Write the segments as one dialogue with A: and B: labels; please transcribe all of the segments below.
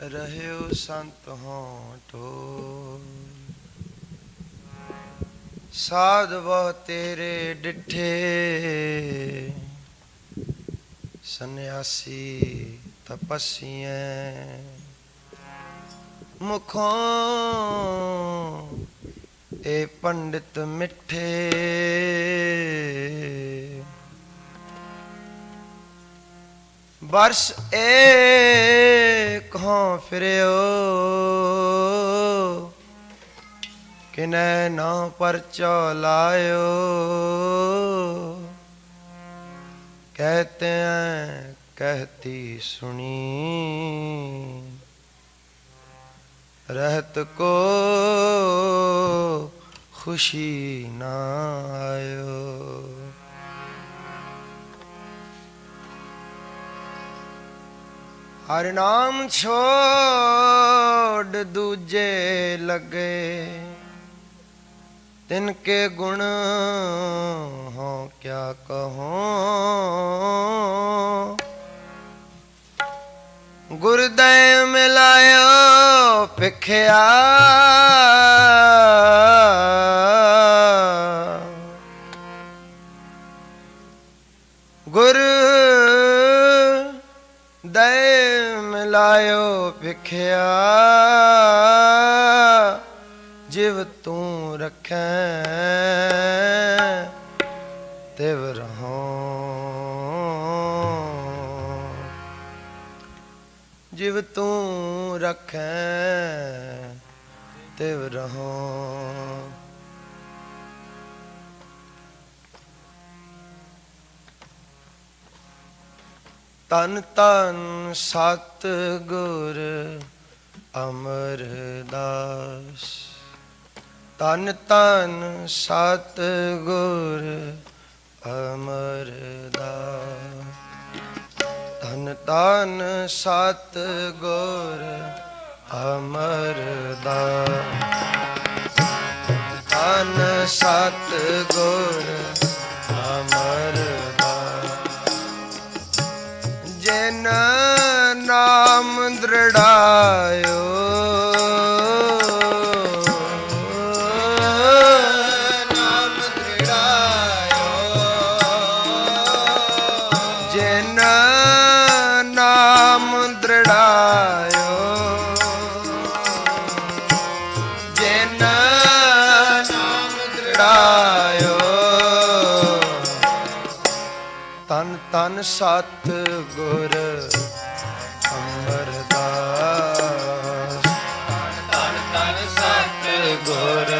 A: ਰਹਿਓ ਸੰਤ ਹੋਂ ਟੋਲ ਸਾਧ ਬਹੁ ਤੇਰੇ ਡਿਠੇ। ਸੰਨਿਆਸੀ ਤਪਸੀਐ। ਮੁਖੋਂ ਏ ਪੰਡਿਤ ਮਿੱਠੇ। ਬਰਸ ਏ ਹੋਂ ਫਿਰਿਓ? ਕਿਨੈ ਨਾ ਪਰਚਾ ਲਾਇਓ? ਕਹਤੇ ਹੈ ਕਹਤੀ ਸੁਣੀ। ਰਹਿਤ ਕੋ ਖੁਸ਼ੀ ਨਾ ਆਇਓ। ਹਰ ਨਾਮ ਛੋੜ ਦੂਜੇ ਲਗੇ। ਤਿਨ ਕੇ ਗੁਣ ਹੋ ਕਿਆ ਕਹੋ। ਗੁਰਦੈ ਮਿਲਾਇਓ ਪਿਖਿਆ ਜਿਵ ਤੂੰ ਰੱਖੈ ਤਿਵ ਰਹੋ ਜਿਵ ਤੂੰ ਰੱਖੈ ਤਿਵ ਰਹੋ ਤਨ ਤਨ ਸਤ ਗੁਰ ਅਮਰਦਾਸ। ਤਨ ਤਨ ਸਤ ਗੁਰ ਅਮਰਦਾਸ। ਤਨ ਤਨ ਸਤ ਗੁਰ ਅਮਰਦਾਸ। ਤਨ ਸਤ ਗੁਰ ਦ੍ਰਿੜਾਇਓ ਤਨ ਤਨ ਸਤ ਗੁਰ ਤਨ ਤਨ ਸਤ ਗੁਰ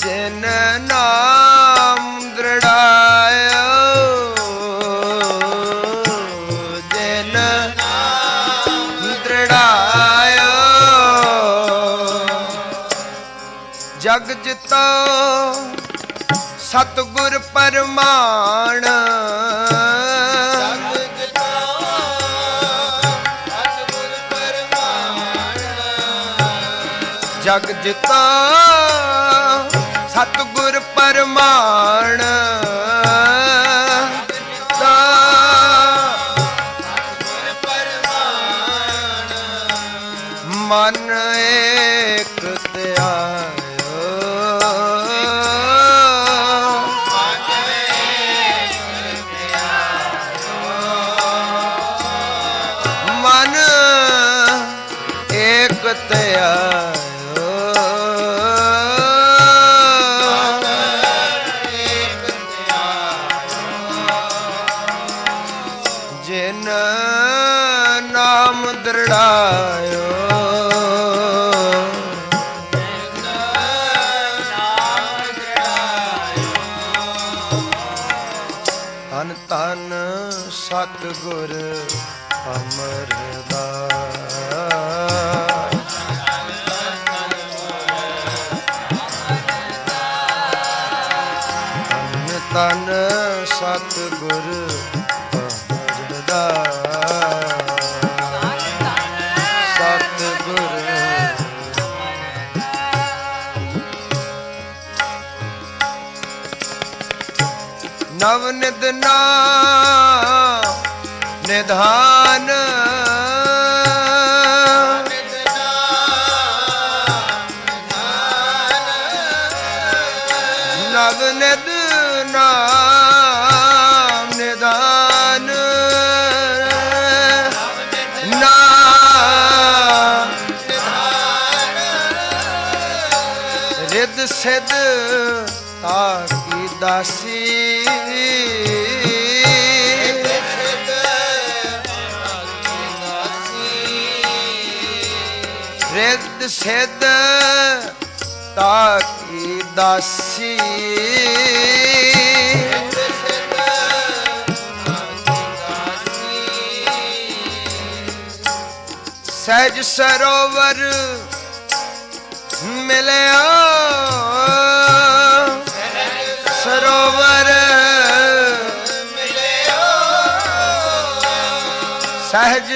A: ਜਿਨ ਨਾਮ ਦ੍ਰਿੜਾਇਓ ਜਿਨ ਨਾਮ ਦ੍ਰਿੜਾਇਓ ਜਗ ਜਿਤੋ ਸਤਗੁਰ ਪਰਮਾਨ। ਜਗ ਜਿਤਾ ਸਤਗੁਰ ਪਰਮਾਨ। ਮਨ ਏਕ ਨਾਮ ਦ੍ਰਿੜਾਇਓ ਤਨ ਤਨ ਅਮਰਦਾਸ। ਤਨ ਤਨ ਨਵ ਨਿਦ ਨਾਮ ਨਿਧਾਨ। ਨਵ ਨਿਧ ਨਾਮ ਨਿਧਾਨ। ਨਾ ਰਿੱਧ ਸਿੱਧ ਤਾਕੀ ਦਾਸੀ ਰਿੱਧ ਸਿੱਧ ਤਾਕੀ ਦਾਸੀ। ਸਹਿਜ ਸਰੋਵਰ ਮਿਲਿਆ।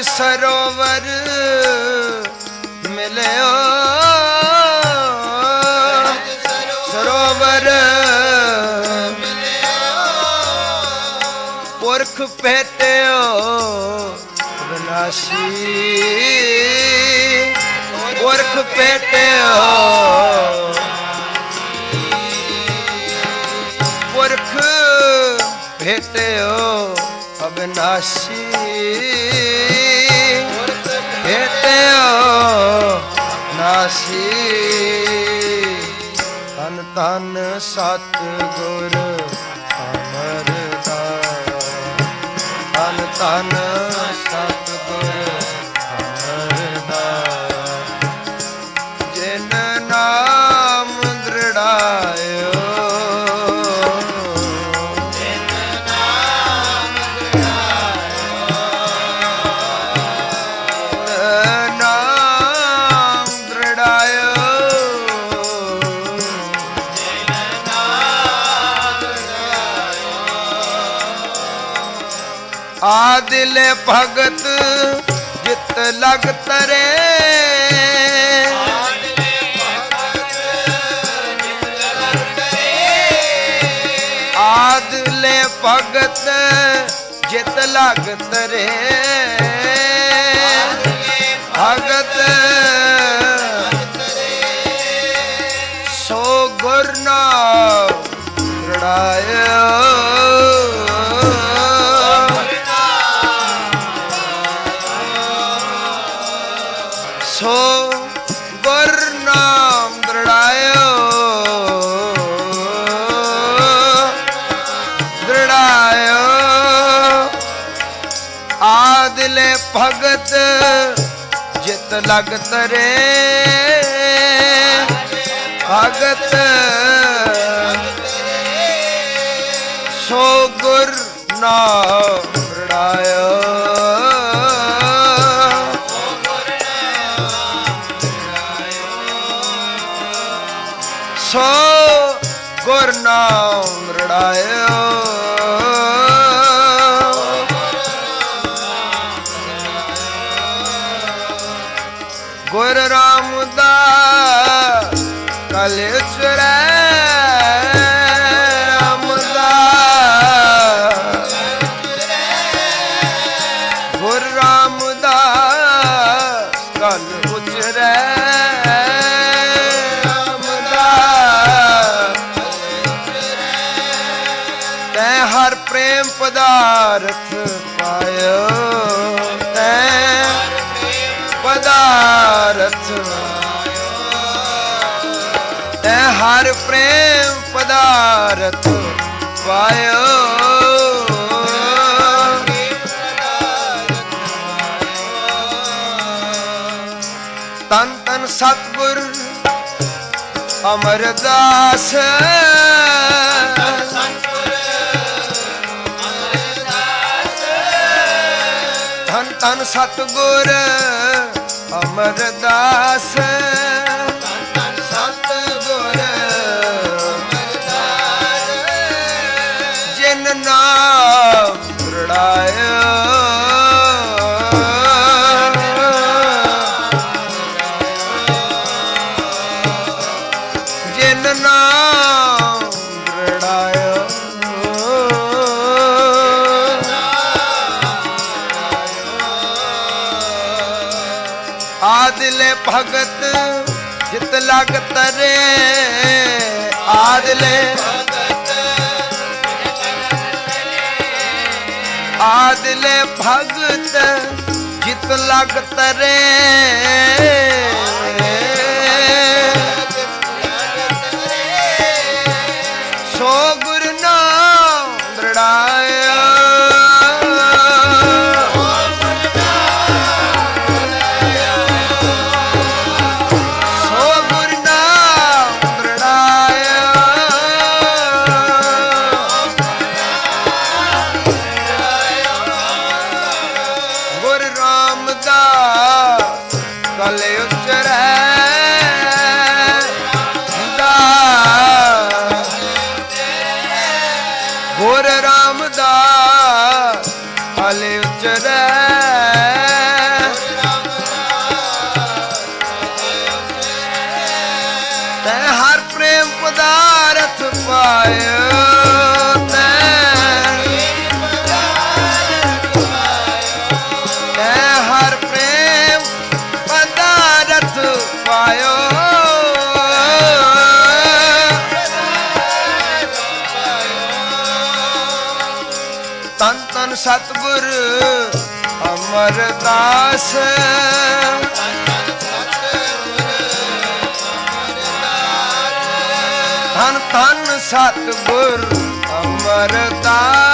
A: ਸਰੋਵਰ ਮਿਲਿਆ ਸਰੋਵਰ ਪੁਰਖ ਭੇਟਿਓ ਵਿਨਾਸ਼ੀ ਪੁਰਖ ਭੇਟਿਓ। ਪੁਰਖ ਭੇਟਿਓ ਅਬਨਾਸ਼ੀ। ਨਾਸੀ ਤਨ ਤਨ ਸਤ ਗੁਰ ਅਮਰਦਾਸ। ਤਨ ਤਨ ਆਦਿਲ ਭਗਤ ਜਿਤ ਲਗ ਤਰੇ। ਆਦਿਲੇ ਭਗਤ ਜਿਤ ਲਗ ਤਰੇ। ਆਦਿਲੇ ਭਗਤ ਜਿਤ ਲਗ ਤਰੇ। ਭਗਤ ਸੋ ਗੁਰ ਨਾਮ ਦ੍ਰਿੜਾਇਓ ਸੋ ਗੁਰ ਨਾਮ ਰੜਾਇਓ। ਪਦਾਰਥ ਪਾਇਓ ਤੈ ਪਦਾਰਥ ਤੈ ਹਰ ਪ੍ਰੇਮ ਪਦਾਰਥ ਪਾਇਓ ਤਨ ਤਨ ਸਤਗੁਰ ਅਮਰਦਾਸ। ਤਨ ਧੰਨ ਸਤਗੁਰ ਅਮਰਦਾਸ। ਸਤਗੁਰ ਜਿਨ ਨਾਮ ਰੜਾਇਆ। ਜਿਨ ਨਾਮ ਭਗਤ ਜਿਤ ਲਗ ਤਰੇ ਆਦਲੇ। ਆਦਲੇ ਭਗਤ ਜਿਤ ਲਗ ਤਰੇ। ਸਤਗੁਰ ਅਮਰਦਾਸ ਧੰਨ ਧੰਨ ਸਤਗੁਰ ਅਮਰਦਾਸ